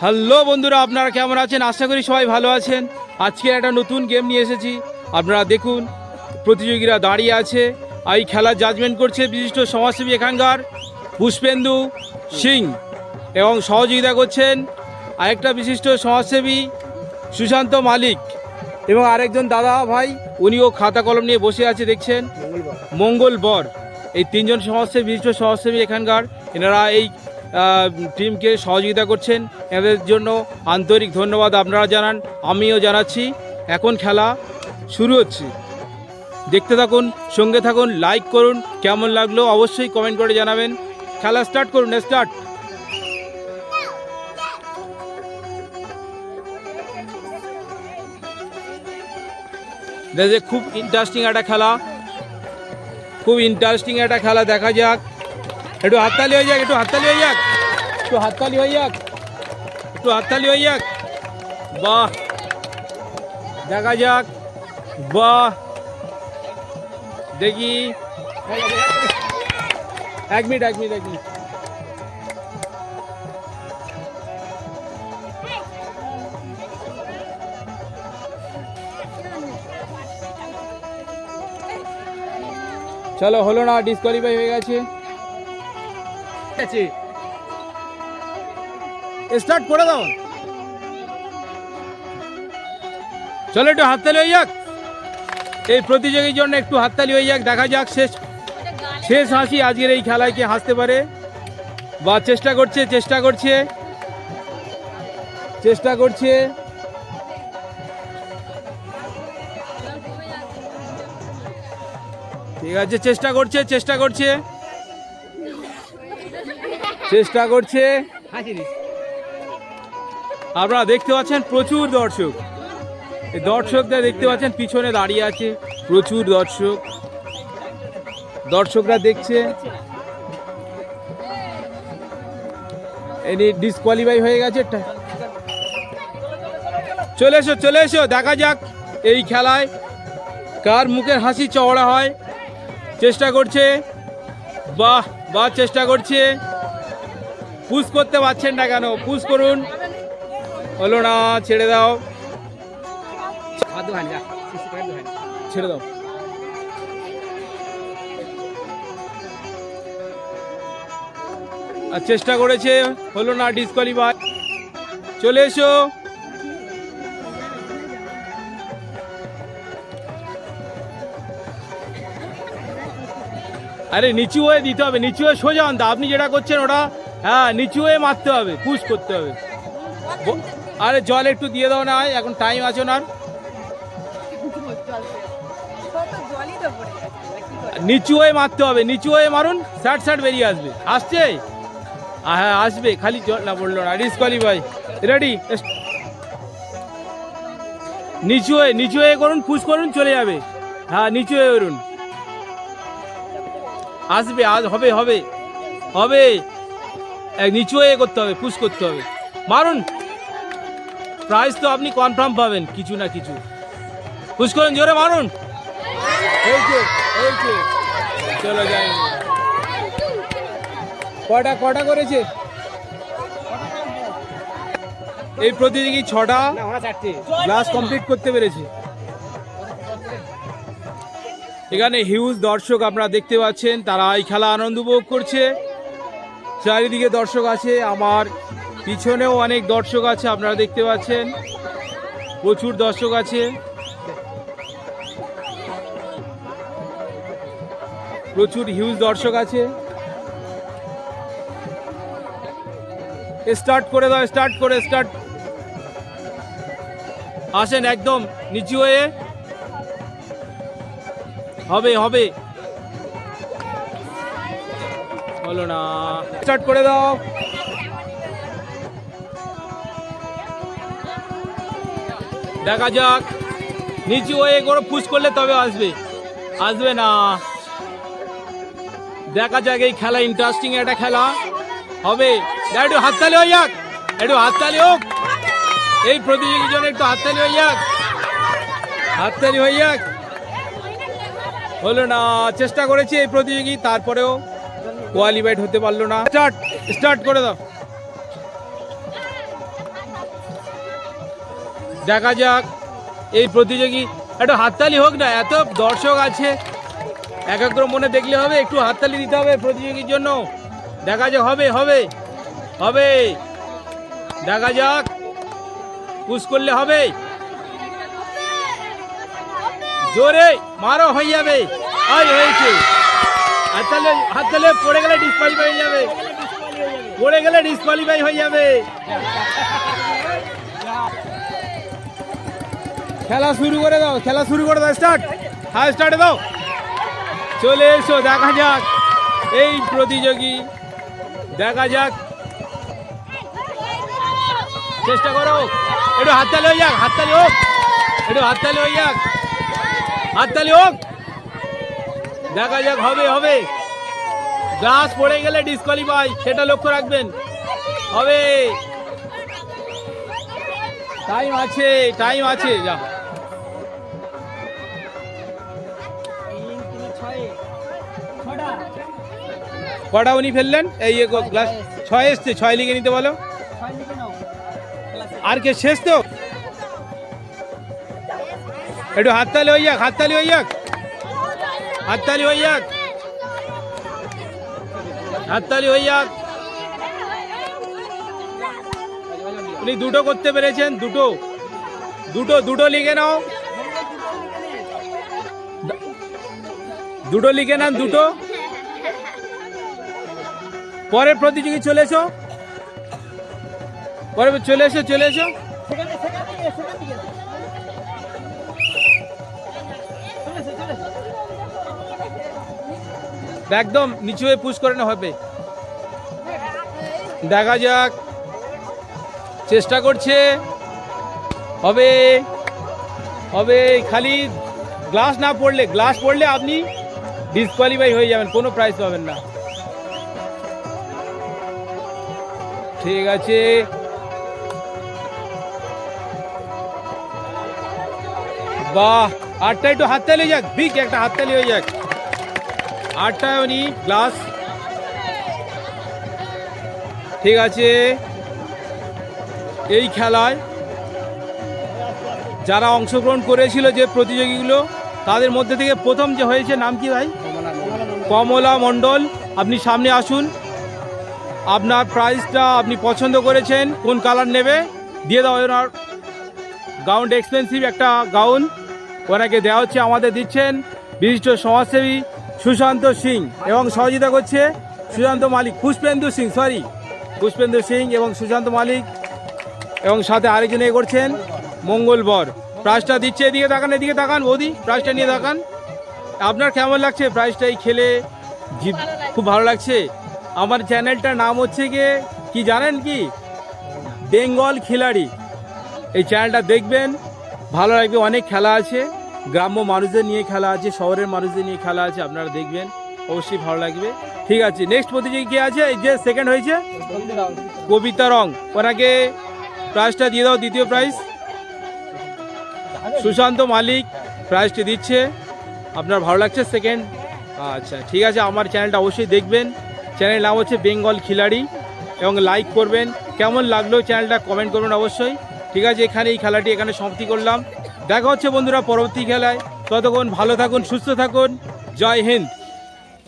Hello বন্ধুরা, আপনারা কেমন আছেন? আশা করি সবাই ভালো আছেন। আজকে একটা নতুন গেম নিয়ে এসেছি। আপনারা দেখুন, প্রতিযোগীরা দাঁড়িয়ে আছে। এই খেলার জাজমেন্ট করছে বিশিষ্ট সমাজসেবী এখানকার পুষ্পেন্দু সিং এবং সহযোগিতা করছেন আরেকটা বিশিষ্ট সমাজসেবী সুশান্ত মালিক এবং আরেকজন দাদা ভাই, উনিও খাতা কলম নিয়ে বসে আছে, দেখছেন। মঙ্গল বর। এই তিনজন সমাজসেবী, বিশিষ্ট সমাজসেবী এখানকার। এনারা এই টিমকে সহযোগিতা করছেন। এদের জন্য আন্তরিক ধন্যবাদ আপনারা জানান, আমিও জানাচ্ছি। এখন খেলা শুরু হচ্ছে। দেখতে থাকুন, সঙ্গে থাকুন লাইক করুন, কেমন লাগল অবশ্যই কমেন্ট করে জানাবেন। খেলা স্টার্ট করুন স্টার্ট খুব ইন্টারেস্টিং একটা খেলা। খুব ইন্টারেস্টিং একটা খেলা দেখা যাক। একটু হাততালি হয়ে যাক, একটু হাততালি হয়ে যাক। একটু হাততালি হয়ে যাক। একটু হাততালি হয়ে যাক। বাহ। দেখা যাক। বাহ। দেখি। এক মিনিট এক মিনিট এক মিনিট। চলো, হলো না ডিসকোয়ালিফাই হয়ে গেছে। স্টার্ট করে দাও। চলো একটু হাততালি হয়ে যাক। এই প্রতিযোগীর জন্য একটু হাততালি হয়ে যাক, দেখা যাক শেষ শেষ হাসি আজকের এই খেলায় কে হাসতে পারে বা চেষ্টা করছে চেষ্টা করছে চেষ্টা করছে। ঠিক আছে, চেষ্টা করছে চেষ্টা করছে। চেষ্টা করছে। আপনারা দেখতে পাচ্ছেন প্রচুর দর্শক। এই দর্শকদের দেখতে পাচ্ছেন পিছনে দাঁড়িয়ে আছে প্রচুর দর্শক। দর্শকরা দেখছে। এনি ডিসকোয়ালিফাই হয়ে গেছে। চলে এসো চলে এসো, দেখা যাক এই খেলায় কার মুখের হাসি চওড়া হয়। চেষ্টা করছে। বাহ! বাহ চেষ্টা করছে। পুশ করতে পারছেন না কেন? পুশ করুন। হলো না, ছেড়ে দাও। ছেড়ে দাও। আর চেষ্টা করেছে, হলো না ডিসকোয়ালিফাই চলে এসো। আরে নিচু হয়ে দিতে হবে, নিচু হয়ে সোজা আনতে আপনি যেটা করছেন ওটা হ্যাঁ নিচু হয়ে মারতে হবে, পুশ করতে হবে। আরে জল একটু দিয়ে দাও না এখন টাইম আছে না নিচু হয়ে মারতে হবে, নিচু হয়ে মারুন, ষাট ষাট বেরিয়ে আসবে। আসছে? হ্যাঁ আসবে, খালি জল না বলল না ডিসকোয়ালিফাই রেডি নিচু হয়ে নিচু হয়ে করুন, পুশ করুন, চলে যাবে। হ্যাঁ নিচু হয়ে করুন। আসবে আজ হবে হবে। হবে। এক নিচু হয়ে করতে হবে পুশ করতে হবে। মারুন। প্রাইস তো আপনি কনফার্ম পাবেন কিছু না কিছু। পুশ করুন জোরে মারুন। চলো যাই কটা কটা করেছে? এই প্রতিযোগী ছটা। ক্লাস কমপ্লিট করতে পেরেছে। এখানে হিউজ দর্শক আপনারা দেখতে পাচ্ছেন, তারা এই খেলা আনন্দ উপভোগ করছে। চারিদিকে দর্শক আছে, আমার পিছনেও অনেক দর্শক আছে, আপনারা দেখতে পাচ্ছেন। প্রচুর দর্শক আছে। প্রচুর হিউজ দর্শক আছে। স্টার্ট করে দাও, স্টার্ট করে, স্টার্ট। আসেন একদম নিচু হয়ে। হবে হবে। হলো না। স্টার্ট করে দাও। দেখা যাক। নিচু হয়ে করে পুশ করলে তবে আসবে। আসবে না। দেখা যাক এই খেলা ইন্টারেস্টিং একটা খেলা। হবে। একটু হাততালি হয়ে যাক। একটু হাততালি হোক। এই প্রতিযোগীর জন্য একটু হাততালি হয়ে যাক। হাততালি হয়ে যাক। হলো না, চেষ্টা করেছি এই প্রতিযোগী, তারপরেও কোয়ালিফাইড হতে পারল না। স্টার্ট স্টার্ট করে দাও। দেখা যাক, এই প্রতিযোগী, একটু হাততালি হোক না, এত দর্শক আছে এক এক মনে দেখলে হবে, একটু হাততালি দিতে হবে প্রতিযোগীর জন্য। দেখা যাক, হবে হবে হবে। দেখা যাক পুশ করলে হবে। জোরে, মারো, হয়ে যাবে। আই হয়েছে। তাহলে হাততালে হাততালে পড়ে গেলে ডিসকালিফাই হয়ে যাবে। পড়ে গেলে ডিসকালিফাই হয়ে যাবে। খেলা শুরু করে দাও, খেলা শুরু করে দাও স্টার্ট হ্যাঁ স্টার্ট দাও। চলে এসো, দেখা যাক। এই প্রতিযোগী, দেখা যাক। চেষ্টা করো। একটু হাততালি হয়ে যাক, হাততালি হোক। একটু হাততালি হয়ে যাক। হাততালি হোক। দেখা যাক, হবে হবে। গ্লাস পড়ে গেলে ডিসকোয়ালিফাই সেটা লক্ষ্য রাখবেন। হবে। টাইম আছে টাইম আছে, যা। কটা উনি ফেললেন? এই গ্লাস ছয় এসছে, ছয় লিখে নিতে বলো। আর কে শেষ তো? একটু হাততালি হয়ে যাক হাততালি হয়ে যাক হাততালি হয়ে যাক হাততালি হয়ে যাক উনি দুটো করতে পেরেছেন, দুটো। দুটো দুটো লিখে নাও। দুটো লিখে নেন, দুটো। পরের প্রতিযোগী চলে এসো। পরে চলে এসো চলে এসো। একদম নিচু হয়ে পুশ করে হবে। দেখা যাক। চেষ্টা করছে। হবে। হবে খালি গ্লাস না পড়লে গ্লাস পড়লে আপনি ডিসকোয়ালিফাই হয়ে যাবেন, কোনো প্রাইজ পাবেন না। ঠিক আছে। বাহ আটটা একটু হাততালি যাক বিগ একটা হাততালি হয়ে যাক। আটটায় উনি ক্লাস ঠিক আছে। এই খেলায় যারা অংশগ্রহণ করেছিল যে প্রতিযোগীগুলো, তাদের মধ্যে থেকে প্রথম যে হয়েছে নাম কি ভাই? কমলা মণ্ডল। আপনি সামনে আসুন। আপনার প্রাইসটা আপনি পছন্দ করেছেন, কোন কালার নেবে? দিয়ে দাও ওনার গাউন এক্সপেন্সিভ একটা গাউন ওনাকে দেওয়া হচ্ছে, আমাদের দিচ্ছেন। বিশিষ্ট সমাজসেবী সুশান্ত সিং এবং সহযোগিতা করছে সুশান্ত মালিক, পুষ্পেন্দু সিং সরি পুষ্পেন্দু সিং এবং সুশান্ত মালিক এবং সাথে আরেকজন এ করছেন মঙ্গল বর। প্রাইসটা দিচ্ছে এদিকে তাকান এদিকে তাকান, বৌদি প্রাইজটা নিয়ে তাকান। আপনার কেমন লাগছে প্রাইসটা এই খেলে খুব ভালো লাগছে। আমার চ্যানেলটার নাম হচ্ছে গিয়ে, কি জানেন কি? বেঙ্গল খিলাড়ি। এই চ্যানেলটা দেখবেন, ভালো লাগবে, অনেক খেলা আছে। গ্রাম্য মানুষদের নিয়ে খেলা আছে, শহরের মানুষদের নিয়ে খেলা আছে, আপনারা দেখবেন। অবশ্যই ভালো লাগবে। ঠিক আছে নেক্সট প্রতিযোগী কে আছে? যে সেকেন্ড হয়েছে। কবিতা রং। ওনাকে প্রাইজটা দিয়ে দাও, দ্বিতীয় প্রাইজ সুশান্ত মালিক প্রাইজটি দিচ্ছে। আপনার ভালো লাগছে সেকেন্ড আচ্ছা ঠিক আছে, আমার চ্যানেলটা অবশ্যই দেখবেন। চ্যানেল নাম হচ্ছে বেঙ্গল খিলাড়ি। এবং লাইক করবেন। কেমন লাগল চ্যানেলটা কমেন্ট করবেন অবশ্যই। ঠিক আছে এখানে এই খেলাটি এখানে সমাপ্তি করলাম। দেখা হচ্ছে বন্ধুরা পরবর্তী খেলায়। ততক্ষণ ভালো থাকুন সুস্থ থাকুন। জয় হিন্দ।